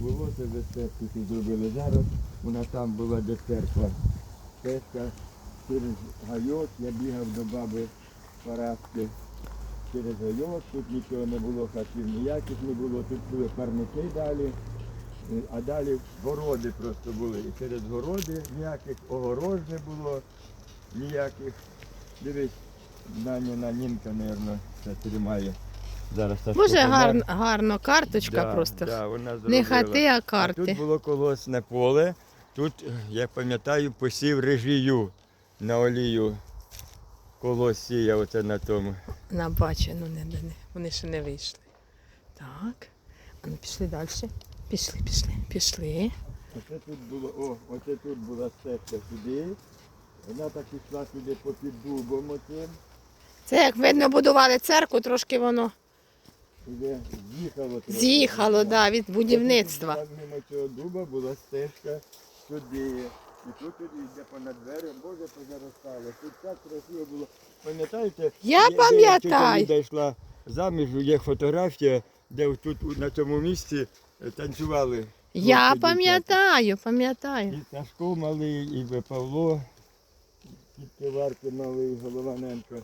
було, це вже церкву тут зробили. Зараз вона там була, де церква. Церква через гайок, я бігав до баби Параски через гайок, тут нічого не було, хатів ніяких не було, тут були парники далі, а далі городи просто були. І через городи ніяких огорож не було, ніяких. Дивись, Наніна Нінка, мабуть, це тримає. Зараз Сашко Боже, помер. гарно, гарно, карточка Да, просто. Да, вона Не зробила. хати, а А карти. тут було колосне поле. Тут, я пам'ятаю, посів режію на олію. Колос сіяв оце на тому. На бачу, ну не, не, не. Вони ще не вийшли. Так. А ну пішли далі. Пішли, пішли, пішли. Оце тут було, о, оце тут була стежка сюди. Вона так ішла сюди попід дубом оцим. Це як видно, будували церкву, трошки воно де з'їхало трохи. з'їхало да, від будівництва. Потім Мимо цього дуба була стежка сюди. І тут тоді йде понад дверем, боже, позаростало. Тут так красиво було. Пам'ятаєте? Я пам'ятаю. тетя йшла заміж, є фотографія, де тут на цьому місці е, танцювали. Я хлопці, пам'ятаю, пам'ятаю. І Сашко малий, і Павло, тітки Варки малий, Голованенко.